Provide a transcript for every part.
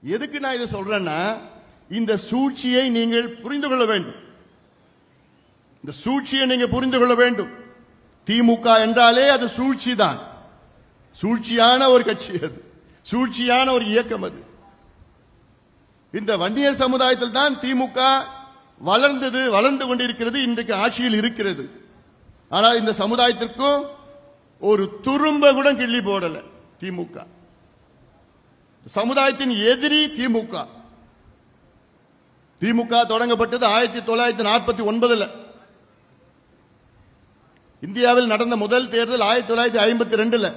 எதுக்கு நான் இதை சொல்றேன்னா இந்த சூழ்ச்சியை நீங்கள் புரிந்து கொள்ள வேண்டும். இந்த சூழ்ச்சியை நீங்க புரிந்து கொள்ள வேண்டும். திமுக என்றாலே அது சூழ்ச்சி தான். சூழ்ச்சியான ஒரு கட்சி அது. சூழ்ச்சியான ஒரு இயக்கம் அது. இந்த வன்னியர் சமுதாயத்தில் தான் திமுக வளர்ந்தது வளர்ந்து கொண்டிருக்கிறது இன்றைக்கு ஆட்சியில் இருக்கிறது. ஆனால் இந்த சமுதாயத்திற்கும் ஒரு துரும்ப கூட கிள்ளி போடல திமுக. சமுதாயத்தின் எதிரி திமுக. திமுக தொடங்கப்பட்டது ஆயிரத்தி தொள்ளாயிரத்தி நாற்பத்தி ஒன்பதுல. இந்தியாவில் நடந்த முதல் தேர்தல் ஆயிரத்தி தொள்ளாயிரத்தி ஐம்பத்தி ரெண்டுல.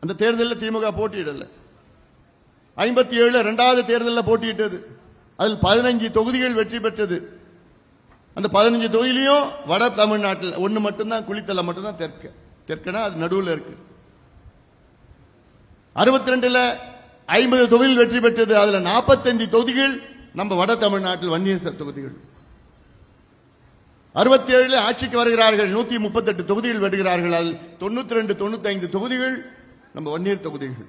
அந்த தேர்தலில் திமுக போட்டியிடல. ஐம்பத்தி ஏழுல இரண்டாவது தேர்தலில் போட்டியிட்டது. அதில் பதினஞ்சு தொகுதிகள் வெற்றி பெற்றது. அந்த பதினஞ்சு தொகுதியிலையும் வட தமிழ்நாட்டில் ஒன்னு மட்டும்தான் குளித்தலை மட்டும்தான் தெற்க. தெற்கனா அது நடுவில் இருக்கு. அறுபத்தி ரெண்டுல ஐம்பது தொகுதியில் வெற்றி பெற்றது. அதுல நாற்பத்தஞ்சு தொகுதிகள் நம்ம வட தமிழ்நாட்டில் வன்னியர் தொகுதிகள். அறுபத்தி ஏழு ஆட்சிக்கு வருகிறார்கள். நூத்தி முப்பத்தெட்டு தொகுதிகள் வெடுகிறார்கள். அதில் தொண்ணூத்தி ரெண்டு தொண்ணூத்தி ஐந்து தொகுதிகள் நம்ம வன்னியர் தொகுதிகள்.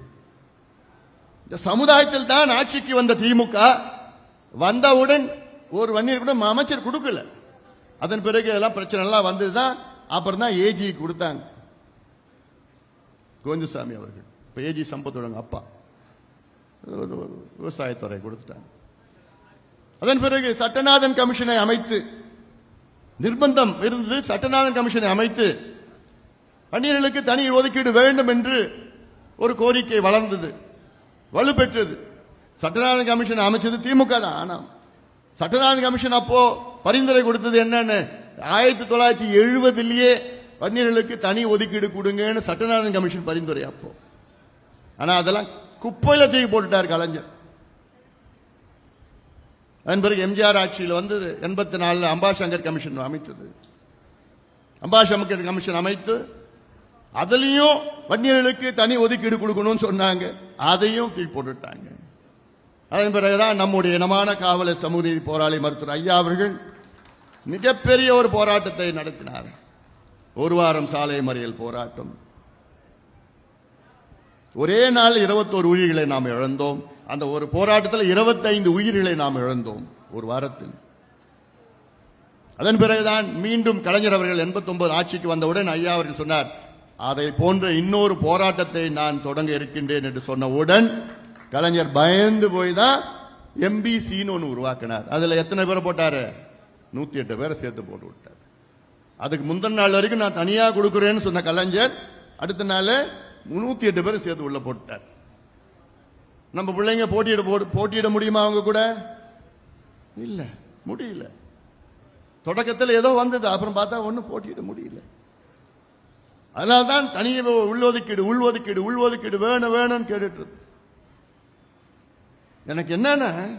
இந்த சமுதாயத்தில் தான் ஆட்சிக்கு வந்த திமுக வந்தவுடன் ஒரு வன்னியர் கூட அமைச்சர் கொடுக்கல. அதன் பிறகு எல்லாம் பிரச்சனை எல்லாம் வந்ததுதான் அப்புறம் தான் ஏஜி கொடுத்தாங்க. கோஞ்சசாமி அவர்கள். இப்ப ஏஜி சம்பத்தோட அப்பா. விவசாயத்துறை கொடுத்துட்டாங்க. அதன் பிறகு சட்டநாதன் கமிஷனை அமைத்து நிர்பந்தம் இருந்தது சட்டநாதன் கமிஷனை அமைத்து வன்னியர்களுக்கு தனி ஒதுக்கீடு வேண்டும் என்று ஒரு கோரிக்கை வளர்ந்தது வலுப்பெற்றது. சட்டநாதன் கமிஷன் அமைச்சது திமுக தான். ஆனால் சட்டநாதன் கமிஷன் அப்போ பரிந்துரை கொடுத்தது என்னன்னு ஆயிரத்தி தொள்ளாயிரத்தி எழுபதுலயே வன்னியர்களுக்கு தனி ஒதுக்கீடு கொடுங்கன்னு சட்டநாதன் கமிஷன் பரிந்துரை அப்போ. ஆனா அதெல்லாம் குப்பையில தூக்கி போட்டுட்டார் கலைஞர். அதன் பிறகு எம்ஜிஆர் ஆட்சியில் வந்து எண்பத்தி நாலில் அம்பாசங்கர் கமிஷன் அமைத்தது. அம்பாசங்கர் கமிஷன் அமைத்து அதுலயும் வன்னியர்களுக்கு தனி ஒதுக்கீடு கொடுக்கணும்னு சொன்னாங்க. அதையும் தூக்கி போட்டுட்டாங்க. அதன் பிறகுதான் நம்முடைய இனமான காவலர் சமூக போராளி மருத்துவர் ஐயா அவர்கள் மிகப்பெரிய ஒரு போராட்டத்தை நடத்தினார். ஒரு வாரம் சாலை மறியல் போராட்டம். ஒரே நாள் இருபத்தோரு உயிர்களை நாம் இழந்தோம். அந்த ஒரு போராட்டத்தில் இருபத்தைந்து உயிர்களை நாம் இழந்தோம் ஒரு வாரத்தில். அதன் பிறகுதான் மீண்டும் கலைஞர் அவர்கள் 89 ஆட்சிக்கு வந்தவுடன் ஐயா அவர்கள் சொன்னார் அதை போன்ற இன்னொரு போராட்டத்தை நான் தொடங்க இருக்கின்றேன் என்று சொன்னவுடன் கலைஞர் பயந்து போய் தான் எம்பிசின்னு ஒன்று உருவாக்கினார். அதில் எத்தனை பேரை போட்டாரு? நூத்தி எட்டு பேரை சேர்த்து போட்டு விட்டார். அதுக்கு முந்தின நாள் வரைக்கும் நான் தனியாக கொடுக்குறேன்னு சொன்ன கலைஞர் அடுத்த நாள் நூத்தி எட்டு பேரும் சேர்த்து உள்ள போட்டார் நம்ம பிள்ளைங்க போட்டியிட போடு- போட்டியிட முடியுமா அவங்க கூட? இல்ல முடியல. தொடக்கத்தில் ஏதோ வந்தது அப்புறம் பார்த்தா ஒன்னும் போட்டியிட முடியல. அதனால்தான் தனி உள்ஒதுக்கீடு உள்ஒதுக்கீடு உள்ஒதுக்கீடு வேணும் வேணும்னு கேட்டுட்டு எனக்கு என்னன்னா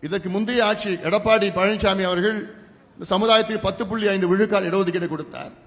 இதற்கு முந்தைய ஆட்சி எடப்பாடி பழனிசாமி அவர்கள் இந்த சமுதாயத்துக்கு பத்து புள்ளி ஐந்து விழுக்காடு இடஒதுக்கீடு கொடுத்தார்.